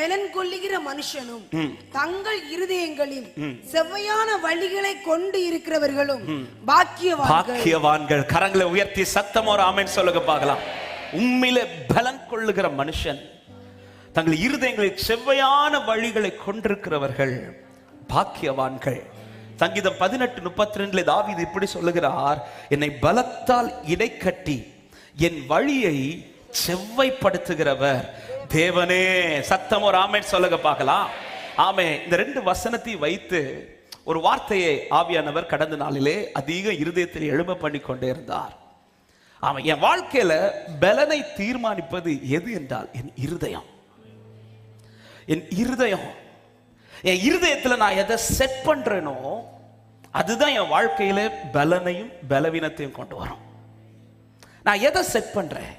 பெலன் கொள்ளுகிற மனுஷனும் தங்கள் இருதயங்களில் செவ்வையான வழிகளை கொண்டு இருக்கிறவர்களும் பாக்கியவான்கள். கரங்களை உயர்த்தி சத்தம் ஒரு ஆமென் சொல்லுங்க பார்க்கலாம். உண்மையிலே பலன் கொள்ளுகிற மனுஷன் தங்கள் இருதயங்களில் செவ்வையான வழிகளை கொண்டிருக்கிறவர்கள் பாக்கியவான்கள். சங்கீதம் பதினெட்டு முப்பத்தி ரெண்டுல தாவீது இப்படி சொல்லுகிறார் என்னை பலத்தால் இடைக்கட்டி என் வழியை செவ்வைப்படுத்துகிறவர் தேவனே சத்தம் ஒரு ஆமென் சொல்லுங்க பார்க்கலாம். ஆமே இந்த ரெண்டு வசனத்தை வைத்து ஒரு வார்த்தையை ஆவியானவர் கடந்த நாளிலே அதிக இருதயத்தில் எழும்ப பண்ணி கொண்டே இருந்தார். ஆமா என் வாழ்க்கையில பலனை தீர்மானிப்பது எது என்றால் என் இருதயம். என் இருதயம். என் இருதயத்தில் நான் எதை செட் பண்றேனோ அதுதான் என் வாழ்க்கையில பலனையும் பலவீனத்தையும் கொண்டு வரும். நான் எதை செட் பண்றேன்?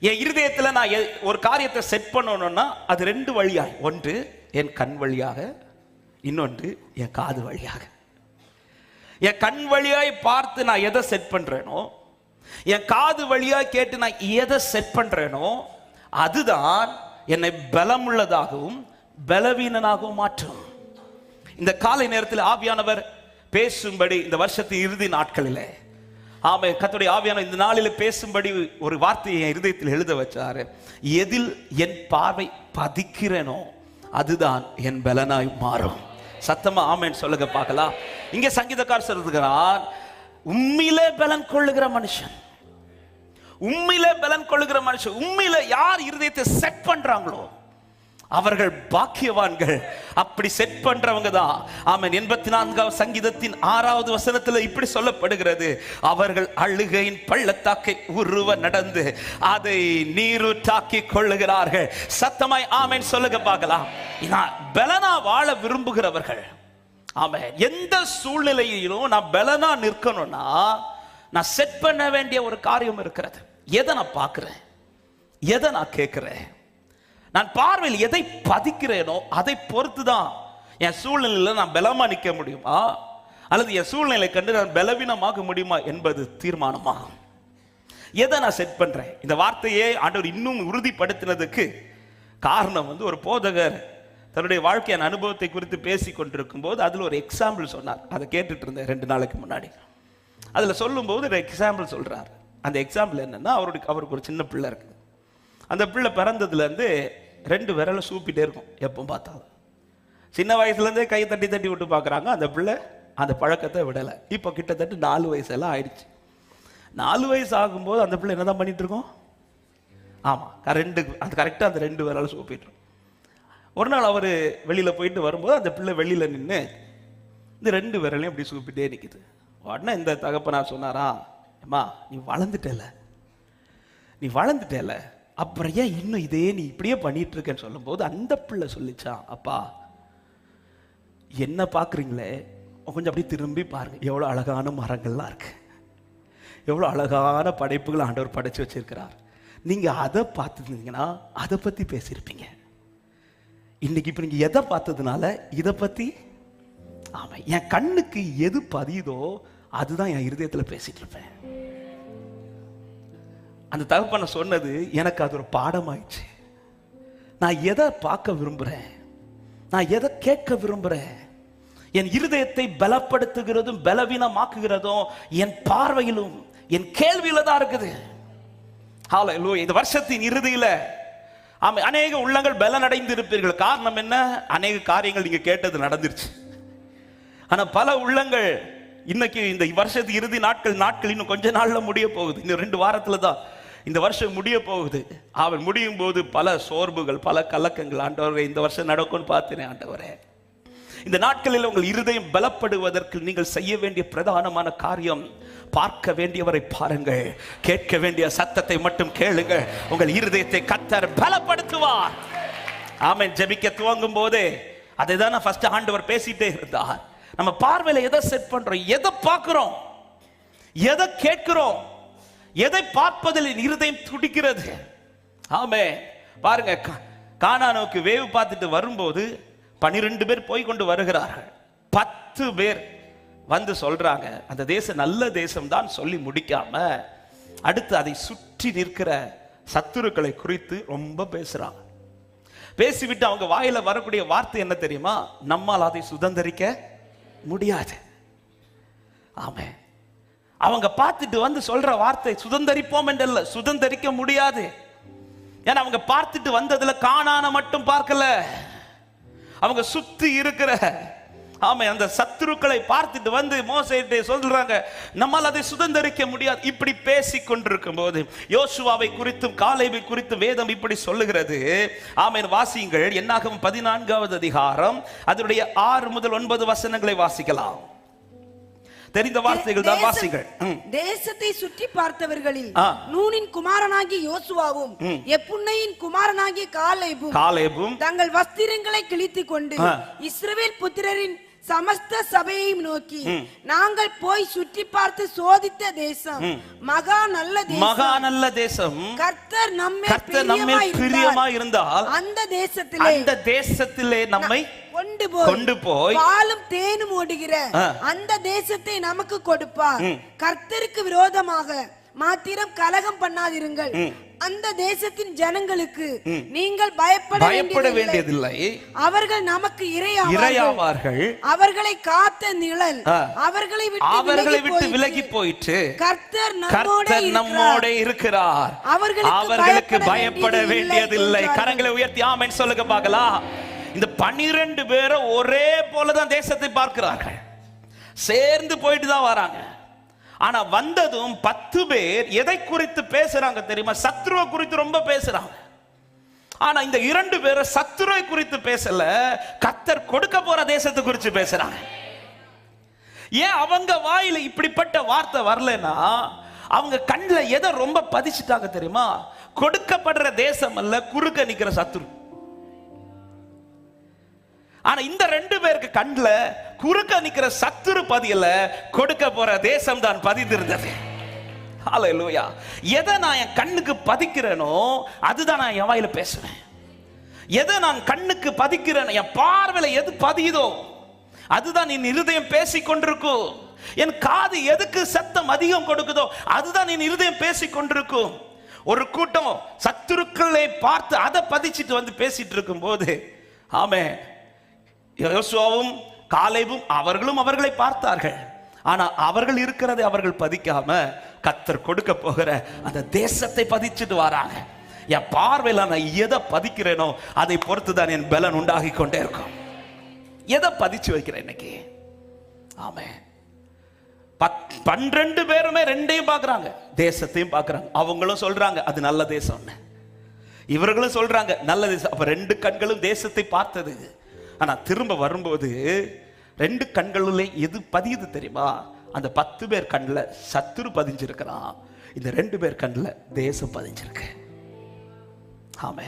என் இருதயத்தில் நான் எ- ஒரு காரியத்தை செட் பண்ணணும்னா அது ரெண்டு வழியாக. ஒன்று என் கண் வழியாக. இன்னொன்று என் காது வழியாக. என் கண் வழியாய் பார்த்து நான் எதை செட் பண்ணுறேனோ என் காது வழியாக கேட்டு நான் எதை செட் பண்ணுறேனோ அதுதான் என்னை பலமுள்ளதாகவும் பலவீனனாகவும் மாற்றும். இந்த காலை நேரத்தில் ஆவியானவர் பேசும்படி இந்த வருஷத்தின் இறுதி நாட்களிலே ஆமை கத்துடைய ஆவியான இந்த நாளில் பேசும்படி ஒரு வார்த்தையை என் இருதயத்தில் எழுத வச்சாரு. எதில் என் பார்வை பதிக்கிறேனோ அதுதான் என் பலனாய் மாறும். சத்தமா ஆமைன்னு சொல்லுங்க பார்க்கலாம். இங்கே சங்கீதக்கார் சொல்லுகிறார் உண்மையிலே பலன் கொள்ளுகிற மனுஷன் உண்மையில பலன் கொள்ளுகிற மனுஷன் உண்மையில யார் இருதயத்தை செட் பண்றாங்களோ அவர்கள் பாக்கியவான்கள். அப்படி செட் பண்றவங்க தான் ஆமன். எண்பத்தி நான்காவது சங்கீதத்தின் ஆறாவது வசனத்துல இப்படி சொல்லப்படுகிறது. அவர்கள் அழுகையின் பள்ளத்தாக்கை உருவ நடந்து அதை நீரூற்றாக்கி கொள்ளுகிறார்கள். சத்தமாய் ஆமேன் சொல்லுங்க பார்க்கலாம். நான் பலனா வாழ விரும்புகிறவர்கள். ஆமன். எந்த சூழ்நிலையிலும் நான் பலனா நிற்கணும்னா நான் செட் பண்ண வேண்டிய ஒரு காரியம் இருக்கிறது. எதை நான் பார்க்கிறேன்? எதை நான் கேட்கிறேன்? நான் பார்வையில் எதை பதிக்கிறேனோ அதை பொறுத்து தான் என் சூழ்நிலையில் நான் பலமாக நிற்க முடியுமா? அல்லது என் சூழ்நிலை கண்டு நான் பலவீனமாக முடியுமா என்பது தீர்மானமாகும் எதை நான் செட் பண்ணுறேன் இந்த வார்த்தையை ஆண்டவர் இன்னும் உறுதிப்படுத்தினதுக்கு காரணம் வந்து ஒரு போதகர் தன்னுடைய வாழ்க்கையின் அனுபவத்தை குறித்து பேசி கொண்டிருக்கும் போது அதில் ஒரு எக்ஸாம்பிள் சொன்னார். அதை கேட்டுட்டு இருந்தேன் ரெண்டு நாளைக்கு முன்னாடி. அதில் சொல்லும்போது ஒரு எக்ஸாம்பிள் சொல்கிறார் அந்த எக்ஸாம்பிள் என்னென்னா அவருடைய அவருக்கு ஒரு சின்ன பிள்ளை இருக்குது அந்த பிள்ளை பிறந்ததுலேருந்து ரெண்டு விரலை சூப்பிட்டே இருக்கும் எப்போ பார்த்தாலும். சின்ன வயசுலேருந்தே கை தட்டி தட்டி விட்டு பார்க்குறாங்க அந்த பிள்ளை அந்த பழக்கத்தை விடலை. இப்போ கிட்டத்தட்ட நாலு வயசெல்லாம் ஆயிடுச்சு. நாலு வயசு ஆகும்போது அந்த பிள்ளை என்ன தான் பண்ணிகிட்ருக்கோம் ஆமாம் ரெண்டு அந்த கரெக்டாக அந்த ரெண்டு விரலை சூப்பிட்டு ஒரு நாள் அவர் வெளியில் போயிட்டு வரும்போது அந்த பிள்ளை வெளியில் நின்று இந்த ரெண்டு விரலையும் அப்படி சூப்பிட்டே நிற்கிது உடனே இந்த தகப்பனார் சொன்னாரா அம்மா நீ வளர்ந்துட்டல. நீ வளர்ந்துட்டல. அப்புறம் ஏன் இன்னும் இதே நீ இப்படியே பண்ணிட்டு இருக்கேன்னு சொல்லும்போது அந்த பிள்ளை சொல்லிச்சான் அப்பா என்ன பார்க்குறீங்களே? கொஞ்சம் அப்படியே திரும்பி பாருங்க எவ்வளோ அழகான மரங்கள்லாம் இருக்கு. எவ்வளோ அழகான படைப்புகள் ஆண்டவர் படைச்சு வச்சிருக்கிறார். நீங்கள் அதை பார்த்துருந்தீங்கன்னா அதை பற்றி பேசியிருப்பீங்க. இன்னைக்கு இப்போ நீங்கள் எதை பார்த்ததுனால இதை பற்றி ஆமாம் என் கண்ணுக்கு எது பதியுதோ அதுதான் என் இருதயத்தில் பேசிகிட்டு இருப்பேன் அந்த தகப்பனை சொன்னது எனக்கு அது ஒரு பாடமாயிடுச்சு. நான் எதை பார்க்க விரும்புகிறேன் நான் எதை கேட்க விரும்புகிறேன் என் இருதயத்தை பலப்படுத்துகிறதும் பலவீனமாக்குகிறதும் என் பார்வையிலும் என் கேள்வியில தான் இருக்குது. ஹalleluya இந்த வருஷத்தின் இறுதியில ஆமா அநேக உள்ளங்கள் பலனடைந்து இருப்பீர்கள் காரணம் என்ன? அநேக காரியங்கள் நீங்க கேட்டது நடந்துருச்சு. ஆனா பல உள்ளங்கள் இன்னைக்கு இந்த வருஷத்து இறுதி நாட்கள் நாட்கள் இன்னும் கொஞ்ச நாள்ல முடிய போகுது. இன்னும் ரெண்டு வாரத்துல தான். இந்த வருஷம் முடிய போகுது. அவன் முடியும் போது பல சோர்வுகள் பல கலக்கங்கள். ஆண்டவரே இந்த வருஷம் நடக்கும்னு பார்த்தேனே ஆண்டவரே. இந்த நாட்களில் உங்கள் இருதயம் பலப்படுவதற்கு நீங்கள் செய்ய வேண்டிய பிரதானமான காரியம் பார்க்க வேண்டியவரை பாருங்கள். கேட்க வேண்டிய சத்தத்தை மட்டும் கேளுங்கள். உங்கள் இருதயத்தை கத்தர் பலப்படுத்துவார். ஆமன். ஜபிக்க துவங்கும் போதே அதை தான் ஃபர்ஸ்ட் ஆண்டவர் பேசிட்டே இருந்தார். நம்ம பார்வையில் எதை செட் பண்றோம்? எதை பார்க்குறோம்? எதை கேட்கிறோம்? எதை பார்ப்பதில் இருதயம் துடிக்கிறது? ஆமே. பாருங்க கா- வேவு பார்த்துட்டு வரும்போது பனிரெண்டு பேர் போய் கொண்டு வருகிறார்கள். பத்து பேர் வந்து சொல்றாங்க அந்த தேசம் நல்ல தேசம் தான் சொல்லி முடிக்காம அடுத்து அதை சுற்றி நிற்கிற சத்துருக்களை குறித்து ரொம்ப பேசுறாங்க. பேசிவிட்டு அவங்க வாயில வரக்கூடிய வார்த்தை என்ன தெரியுமா? நம்மால் அதை சுதந்தரிக்க முடியாது. ஆமே. அவங்க பார்த்துட்டு வந்து சொல்ற வார்த்தை சுதந்தரிப்போம் என்றல்ல சுதந்தரிக்க முடியாது. ஏன்னா அவங்க பார்த்துட்டு வந்ததுல காணான மட்டும் பார்க்கல. அவங்க சுத்தி இருக்கிற ஆமா அந்த சத்துருக்களை பார்த்துட்டு வந்து மோசையிட்டே சொல்றாங்க நம்மால் அதை சுதந்தரிக்க முடியாது. இப்படி பேசி கொண்டிருக்கும் போது யோசுவாவை குறித்தும் காலைவை குறித்தும் வேதம் இப்படி சொல்லுகிறது. ஆமென் வாசியுங்கள். என்னாகும் பதினான்காவது அதிகாரம் அதனுடைய ஆறு முதல் ஒன்பது வசனங்களை வாசிக்கலாம். தெரிந்த வார்த்தைகள் தான் ம். தேசத்தை சுற்றி பார்த்தவர்களில். நூனின் குமாரனாகிய யோசுவாவும் எப்புன்னையின் குமாரனாகிய காலேபும் காலேபும் தங்கள் வஸ்திரங்களை கிழித்துக் கொண்டு. இஸ்ரவேல் புத்திரரின் சமஸ்த சபையையும் நோக்கி நாங்கள் போய் சுற்றி பார்த்து சோதித்த தேசம். மகா நல்ல மகா தேசம் நல்ல தேசம். கர்த்தர் நம்மை கர்த்தர் நம்மேல் பிரியமா இருந்தால் அந்த தேசத்திலே அந்த தேசத்திலே நம்மை கொண்டு போய் கொண்டு போய் பாலும் தேனும் ஓடுகிற. அந்த தேசத்தை நமக்கு கொடுப்பார். கர்த்தருக்கு விரோதமாக மாத்திரம் கலகம் பண்ணாதிருங்கள். அந்த தேசத்தின் ஜனங்களுக்கு நீங்கள் பயப்பட பயப்பட வேண்டியதில்லை. அவர்கள் நமக்கு இரையாவார்கள். அவர்களை காத்த நிழல். அவர்களை விட்டு அவர்களை விலகி விட்டு விலகி போயிற்று. போயிட்டு கர்த்தர் நம்மோட கர்த்தர் நம்மோட இருக்கிறார். அவர்களுக்கு அவர்களுக்கு பயப்பட வேண்டியதில்லை. கரங்களை உயர்த்தி ஆமென் சொல்லுங்க பார்க்கலாம். இந்த பன்னிரண்டு பேரும் ஒரே போலதான் தேசத்தை பார்க்கிறார்கள். சேர்ந்து போயிட்டு தான் வராங்க. ஆனா வந்ததும் பத்து பேர் எதை குறித்து பேசுறாங்க தெரியுமா? சத்ருவை குறித்து ரொம்ப பேசுறாங்க. ஆனா இந்த இரண்டு பேரை சத்துருவை குறித்து பேசல கத்தர் கொடுக்க போற தேசத்தை குறித்து பேசுறாங்க. ஏன் அவங்க வாயில இப்படிப்பட்ட வார்த்தை வரலன்னா அவங்க கண்ணில் எதை ரொம்ப பதிச்சுட்டாங்க தெரியுமா? கொடுக்கப்படுற தேசம் அல்ல குறுக்க நிக்கிற சத்துரு ஆனா இந்த ரெண்டு பேருக்கு கண்ணில் குறுக்க நிக்கிற சத்துரு பதியில கொடுக்க போற தேசம் தான் பதிந்திருந்தது. ஹalleluya. எதை நான் என் கண்ணுக்கு பதிக்கிறேனோ அதுதான் நான் என் வாயில பேசுவேன். எதை நான் கண்ணுக்கு பதிக்கிறேன் என் பார்வையில எது பதியுதோ அதுதான் என் இருதயம் பேசிக் கொண்டிருக்கும். என் காது எதுக்கு சத்தம் அதிகம் கொடுக்குதோ அதுதான் என் இருதயம் பேசிக் கொண்டிருக்கும். ஒரு கூட்டம் சத்துருக்களை பார்த்து அதை பதிச்சிட்டு வந்து பேசிட்டு இருக்கும்போது ஆமே யோசுவாவும் காலைவும் அவர்களும் அவர்களை பார்த்தார்கள். ஆனால் அவர்கள் இருக்கிறதை அவர்கள் பதிக்காம கத்தர் கொடுக்க போகிற அந்த தேசத்தை பதிச்சுட்டு வராங்க. என் பார்வையில் நான் எதை பதிக்கிறேனோ அதை பொறுத்து தான் என் பலன் உண்டாகி கொண்டே இருக்கும். எதை பதிச்சு வைக்கிறேன் இன்னைக்கு? ஆமே பத்- பன்னிரண்டு பேருமே ரெண்டையும் பார்க்குறாங்க. தேசத்தையும் பார்க்குறாங்க. அவங்களும் சொல்றாங்க அது நல்ல தேசம்னு. இவர்களும் சொல்றாங்க நல்ல தேசம். அப்ப ரெண்டு கண்களும் தேசத்தை பார்த்தது. ஆனா திரும்ப வரும்போது ரெண்டு கண்களிலே எது பதியுது தெரியுமா? அந்த பத்து பேர் கண்ணுல சத்துரு பதிஞ்சிருக்கிறான். இந்த ரெண்டு பேர் கண்ணில் தேசம் பதிஞ்சிருக்கு. ஆமே.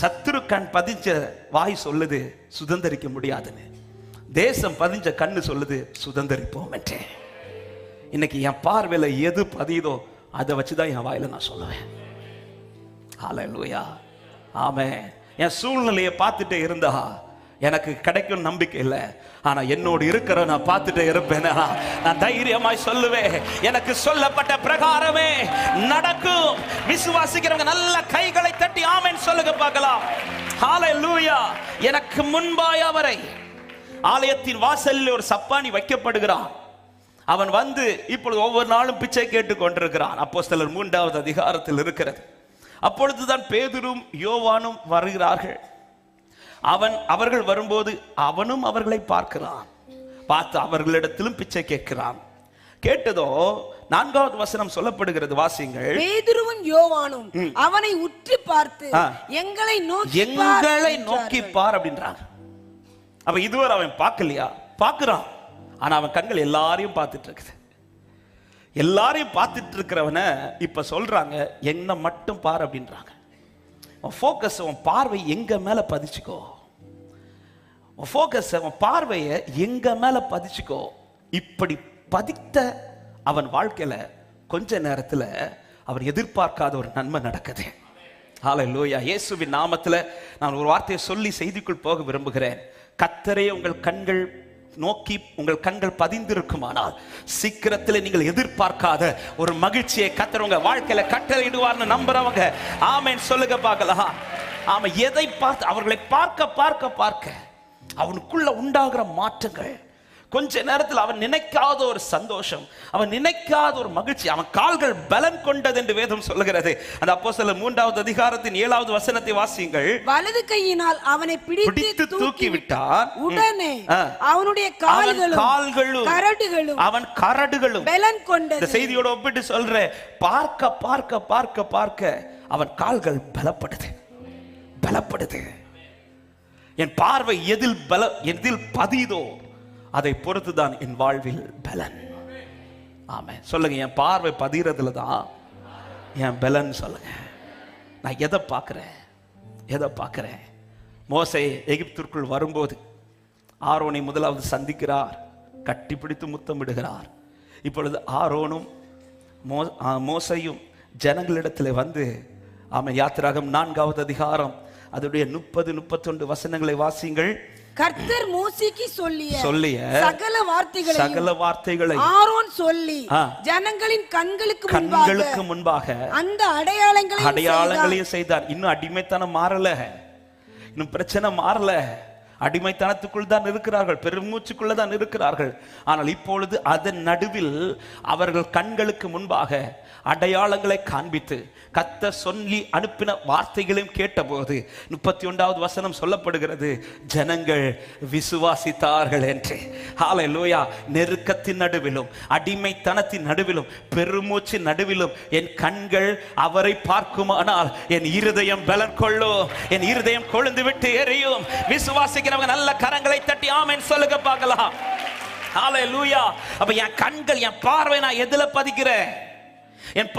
சத்துரு கண் பதிஞ்ச வாய் சொல்லுது சுதந்தரிக்க முடியாதுன்னு. தேசம் பதிஞ்ச கண்ணு சொல்லுது சுதந்திரிப்போம் இன்னைக்கு என் பார்வையில் எது பதியுதோ அதை வச்சுதான் என் வாயில நான் சொல்லுவேன். ஹalleluya ஆமே. என் சூழ்நிலையை பார்த்துட்டே இருந்தா எனக்கு கிடைக்கும் நம்பிக்கை இல்லை. ஆனா என்னோடு இருக்கிற நான் பார்த்துட்டே இருப்பேன். நான் தைரியமாய் சொல்லுவேன். எனக்கு சொல்லப்பட்ட பிரகாரமே நடக்கும். விசுவாசிக்கிறவங்க நல்ல கைகளை தட்டி ஆமென் சொல்லுங்க பார்க்கலாம். ஹalleluya எனக்கு முன்பாய் அவரை ஆலயத்தின் வாசலில் ஒரு சப்பானி வைக்கப்படுகிறான். அவன் வந்து இப்பொழுது ஒவ்வொரு நாளும் பிச்சை கேட்டு கொண்டிருக்கிறான் அப்போஸ்தலர் மூன்றாவது அதிகாரத்தில் இருக்கிறது. அப்பொழுதுதான் பேதுரும் யோவானும் வருகிறார்கள். அவன் அவர்கள் வரும்போது அவனும் அவர்களை பார்க்கிறான். பார்த்து அவர்களிடத்திலும் பிச்சை கேட்கிறான். கேட்டதோ நான்காவது வசனம் சொல்லப்படுகிறது வாசிங்கள் பேதுருவும் யோவானும் அவனை உற்று பார்த்து. எங்களை நோக்கி எங்களை. நோக்கி பார் அப்படின்றாங்க. அப்ப இதுவரை அவன் பார்க்கலையா? பார்க்கிறான். ஆனா அவன் கண்கள் எல்லாரையும் பார்த்துட்டு இருக்குது. எல்லாரையும் பார்த்துட்டு இருக்கிறவனை இப்ப சொல்றாங்க என்ன மட்டும் பார் அப்படின்றாங்க. உன் ஃபோக்கஸ் உன் பார்வை எங்க மேல பதிச்சுக்கோ. உன் ஃபோக்கஸ் உன் பார்வையை எங்க மேல பதிச்சுக்கோ. இப்படி பதித்த அவன் வாழ்க்கையில கொஞ்ச நேரத்தில் அவர் எதிர்பார்க்காத ஒரு நன்மை நடக்குது. ஆலை லோயா இயேசுவின் நாமத்தில் நான் ஒரு வார்த்தையை சொல்லி செய்திக்குள் போக விரும்புகிறேன். கத்தரே உங்கள் கண்கள் நோக்கி உங்கள் கண்கள் பதிந்திருக்குமானால் சீக்கிரத்தில் நீங்கள் எதிர்பார்க்காத ஒரு மகிழ்ச்சியை கத்துறவங்க வாழ்க்கையில கட்டளையிடுவார்னு நம்புறவங்க. ஆமேன் சொல்லுங்க பார்க்கலாம். ஆமா எதை பார்த்து அவர்களை பார்க்க பார்க்க பார்க்க அவனுக்குள்ள உண்டாகிற மாற்றங்கள் கொஞ்ச நேரத்தில் அவன் நினைக்காத ஒரு சந்தோஷம் அவன் நினைக்காத ஒரு மகிழ்ச்சி அவன் கால்கள் பலன் கொண்டது என்று வேதம் சொல்லுகிறது. அந்த அப்போ மூன்றாவது அதிகாரத்தின் ஏழாவது வசனத்தை வாசியுங்கள். வலது கையினால் அவனை பிடித்து தூக்கி விட்டார் உடனே. அவனுடைய அவன் கால்களும் கால்களும் கரடுகளும் அவன் கரடுகளும். பலன் இந்த கொண்டது செய்தியோட ஒப்பிட்டு சொல்றேன். பார்க்க பார்க்க பார்க்க பார்க்க அவன் கால்கள் பலப்படுது. பலப்படுது. என் பார்வை எதில் பல எதில் பதியுதோ அதை பொறுத்துதான் என் வாழ்வில் பலன். ஆமே சொல்லுங்க என் பார்வை பதிகிறதுல தான் என் பலன் சொல்லுங்க. நான் எதை பார்க்குறேன்? எதை பார்க்குறேன்? மோசை எகிப்திற்குள் வரும்போது ஆரோனை முதலாவது சந்திக்கிறார். கட்டிப்பிடித்து முத்தமிடுகிறார். இப்பொழுது ஆரோனும் மோ மோசையும் ஜனங்களிடத்தில் வந்து ஆமாம் யாத்திராகம் நான்காவது அதிகாரம் அதனுடைய முப்பது முப்பத்தொன்று வசனங்களை வாசிங்கள் கர்த்தர் மோசேக்கு சொல்லிய சொல்லிய சகல வார்த்தைகளையும் சகல வார்த்தைகளை ஆரோன் சொல்லி. ஜனங்களின் கண்களுக்கு கண்களுக்கு முன்பாக அந்த அடையாளங்களை அடையாளங்களையும் செய்தார். இன்னும் அடிமைத்தனம் மாறல. இன்னும் பிரச்சனை மாறல. அடிமைத்தனத்துக்குள் தான் இருக்கிறார்கள் பெருமூச்சுக்குள்ள தான் இருக்கிறார்கள். ஆனால் இப்பொழுது அதன் நடுவில் அவர்கள் கண்களுக்கு முன்பாக அடையாளங்களை காண்பித்து கத்த சொல்லி அனுப்பின வார்த்தைகளையும் கேட்டபோது முப்பத்தி ஒன்றாவது வசனம் சொல்லப்படுகிறது ஜனங்கள் விசுவாசித்தார்கள் என்று. ஹாலை லோயா நெருக்கத்தின் நடுவிலும் அடிமைத்தனத்தின் நடுவிலும் பெருமூச்சின் நடுவிலும் என் கண்கள் அவரை பார்க்குமானால் என் இருதயம் பலன் கொள்ளும் என் இருதயம் கொழுந்து விட்டு எரியும் இருக்கிறவங்க நல்ல கரங்களை தட்டி ஆமென் சொல்லுங்க பார்க்கலாம். ஹாலே லூயா அப்ப என் கண்கள் என் பார்வை நான் எதுல பதிக்கிறேன்? என்